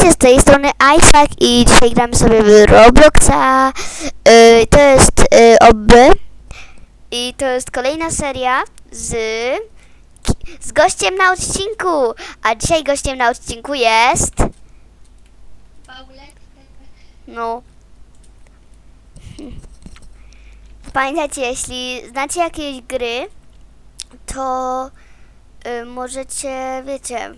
Witajcie z tej strony Isaac i dzisiaj gramy sobie w Robloxa. Yy, to jest yy, i to jest kolejna seria z, z gościem na odcinku. A dzisiaj gościem na odcinku jest. Paulek, No. Pamiętajcie, jeśli znacie jakieś gry, to y, możecie, wiecie,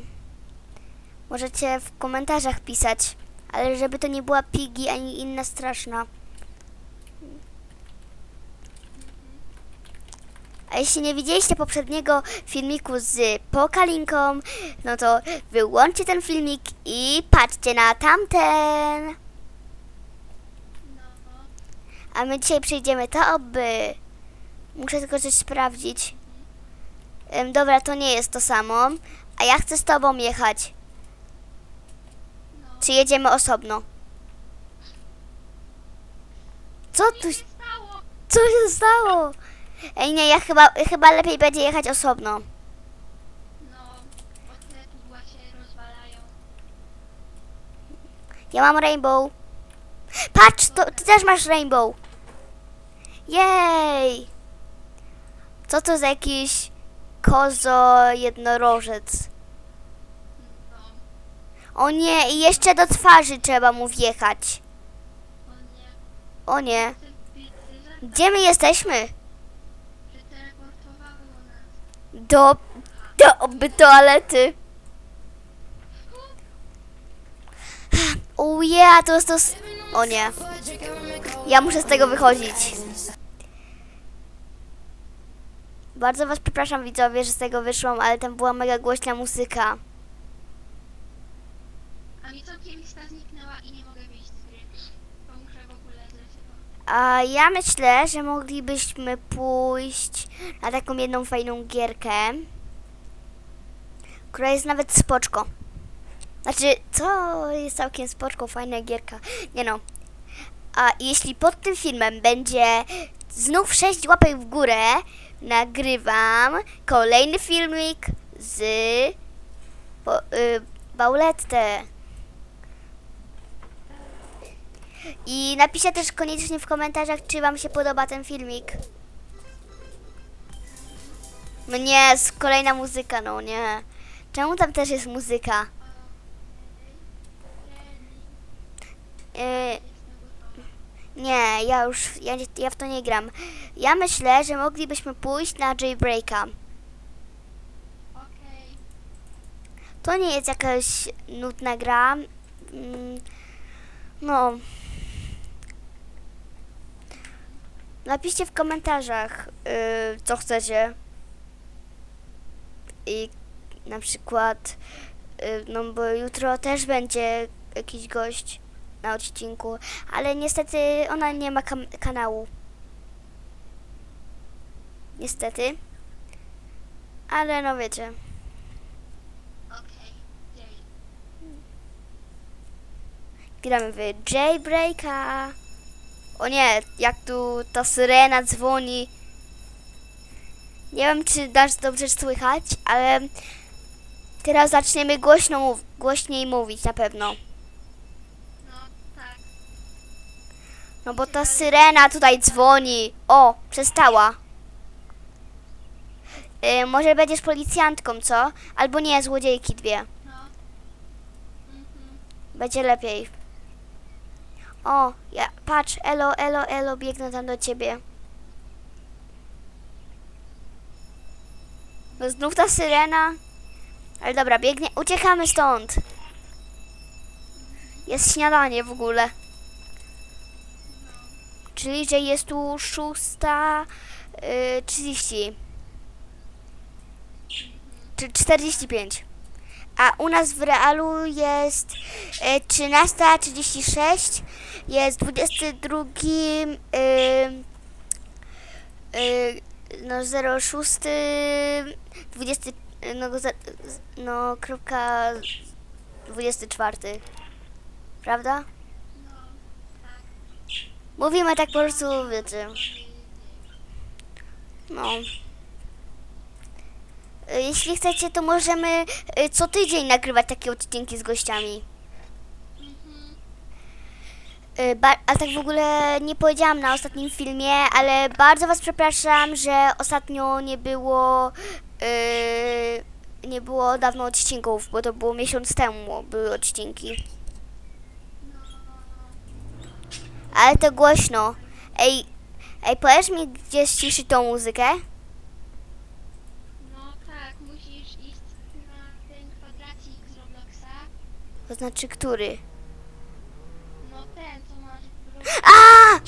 możecie w komentarzach pisać, ale żeby to nie była Piggy ani inna straszna. A jeśli nie widzieliście poprzedniego filmiku z Pokalinką, no to wyłączcie ten filmik i patrzcie na tamten. A my dzisiaj przejdziemy to oby. Muszę tylko coś sprawdzić. Dobra, to nie jest to samo. A ja chcę z tobą jechać. Czy jedziemy osobno? Co tu Co się- się stało? co się stało? Ej nie, ja chyba, chyba lepiej będzie jechać osobno. No, bo te pudła się rozwalają. Ja mam rainbow. Patrz, to, ty też masz rainbow. Jej! Co to za jakiś kozo jednorożec? O nie, i jeszcze do twarzy trzeba mu wjechać. o nie. Gdzie my jesteśmy? Do, do toalety. O yeah, to jest to... O nie. Ja muszę z tego wychodzić. Bardzo was przepraszam widzowie, że z tego wyszłam, ale tam była mega głośna muzyka. A zniknęła i nie mogę wyjść z gry. Bo muszę w ogóle ja myślę, że moglibyśmy pójść na taką jedną fajną gierkę, która jest nawet spoczko. Znaczy, co jest całkiem spoczko, fajna gierka. Nie no. A jeśli pod tym filmem będzie znów 6 łapek w górę, nagrywam kolejny filmik z po, y. I napiszcie też koniecznie w komentarzach, czy Wam się podoba ten filmik. No nie, jest kolejna muzyka, no nie. Czemu tam też jest muzyka? Yy, nie, ja już, ja, ja w to nie gram. Ja myślę, że moglibyśmy pójść na Jailbreaka. To nie jest jakaś nudna gra. Mm, No. Napiszcie w komentarzach, yy, co chcecie. I na przykład, yy, no bo jutro też będzie jakiś gość na odcinku, ale niestety ona nie ma kanału. Niestety. Ale no wiecie. Gramy w Jailbreaka. O nie, jak tu ta syrena dzwoni. Nie wiem, czy dasz dobrze słychać, ale teraz zaczniemy głośno mów- głośniej mówić na pewno. No, tak. No bo ta syrena tutaj dzwoni. O, przestała. Y, może będziesz policjantką, co? Albo nie, złodziejki dwie. No. Mhm. Będzie lepiej. O, ja, patrz, elo, elo, elo, biegnę tam do ciebie. No znów ta syrena. Ale dobra, biegnie, uciekamy stąd. Jest śniadanie w ogóle. Czyli, że jest tu szósta y, 30. Czy 45. A u nas w realu jest e, 13.36, jest 22, y, y, no 06, 20, no, no kropka 24. Prawda? Mówimy tak po prostu, wiecie. No. Y, Jeśli chcecie, to możemy y, co tydzień nagrywać takie odcinki z gościami. Y, Ba- a tak w ogóle nie powiedziałam na ostatnim filmie, ale bardzo Was przepraszam, że ostatnio nie było y, nie było dawno odcinków, bo to było miesiąc temu były odcinki. Ale to głośno. Ej, ej, powiesz mi gdzie ściszyć tą muzykę? no tak, musisz iść na ten kwadracik z Robloxa. To znaczy który? No ten, co masz w. A!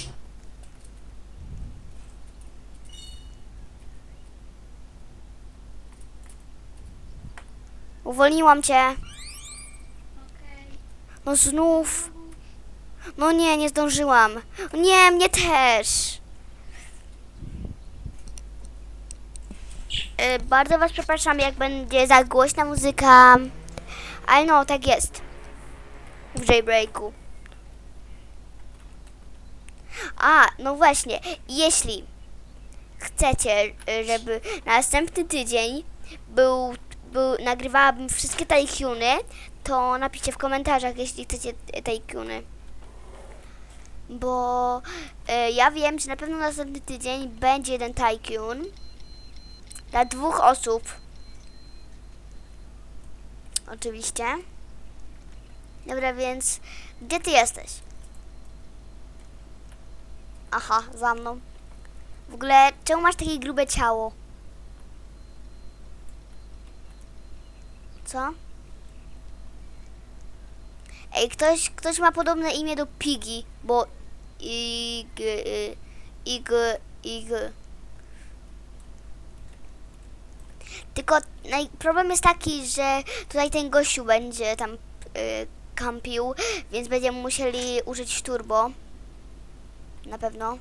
Uwolniłam cię. Okej. No znów. No nie, nie zdążyłam. Nie, mnie też. Y, Bardzo was przepraszam, jak będzie za głośna muzyka. Ale no, tak jest. W jailbreaku. A, no właśnie, jeśli chcecie, żeby następny tydzień był, był nagrywałabym wszystkie tajkuny, to napiszcie w komentarzach, jeśli chcecie tajkuny. Bo y, ja wiem, że na pewno następny tydzień będzie jeden tajkun dla dwóch osób. Oczywiście. Dobra, więc gdzie ty jesteś? Aha, za mną. W ogóle, czemu masz takie grube ciało? Co? Ej, ktoś, ktoś ma podobne imię do Piggy, bo i g, i g, i g. Tylko problem jest taki, że tutaj ten gościu będzie tam y, kampił, więc będziemy musieli użyć turbo. Na pewno.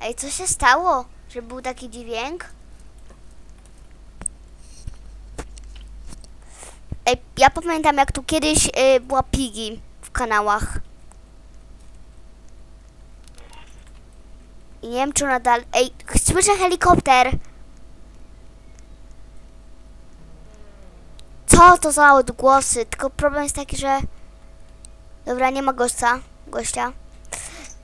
Ej, co się stało, że był taki dźwięk? Ej, ja pamiętam jak tu kiedyś y, była Piggy w kanałach. I nie wiem czy ona dalej... Ej, słyszę helikopter! Co to za odgłosy? Tylko problem jest taki, że... Dobra, nie ma gościa. Gościa.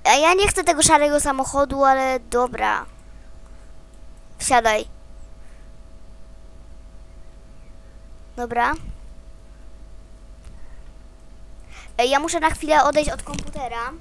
A ja nie chcę tego szarego samochodu, ale dobra. Wsiadaj. Dobra. Ja muszę na chwilę odejść od komputera.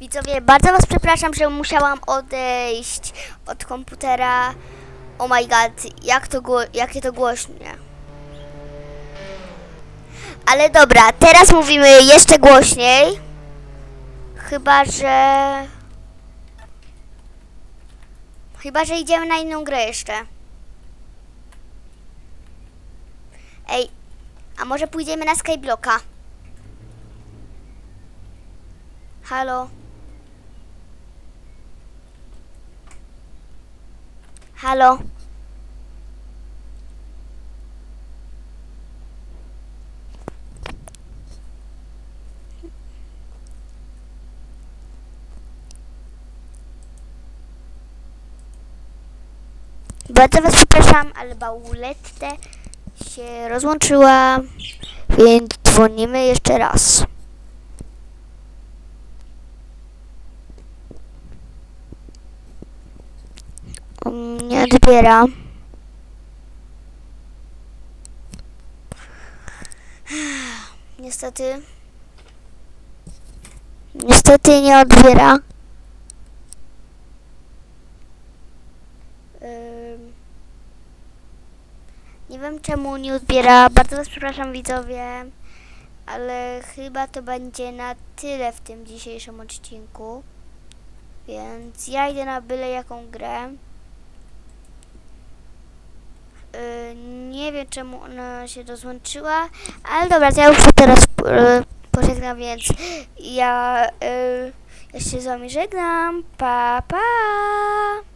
Widzowie, bardzo was przepraszam, że musiałam odejść od komputera. Oh my god, jak to jakie to głośne. Ale dobra, teraz mówimy jeszcze głośniej. Chyba, że... Chyba, że idziemy na inną grę jeszcze. Ej, a może pójdziemy na Skyblocka? Halo? Halo? Bardzo was przepraszam, ale Baulette się rozłączyła, więc dzwonimy jeszcze raz. Nie odbiera. Niestety. Niestety nie odbiera. Nie wiem czemu nie odbiera. Bardzo was przepraszam widzowie. Ale chyba to będzie na tyle w tym dzisiejszym odcinku. Więc ja idę na byle jaką grę. Y, nie wiem czemu ona się rozłączyła, ale dobra, ja już teraz y, pożegnam, więc ja, y, ja się z wami żegnam. Pa, pa!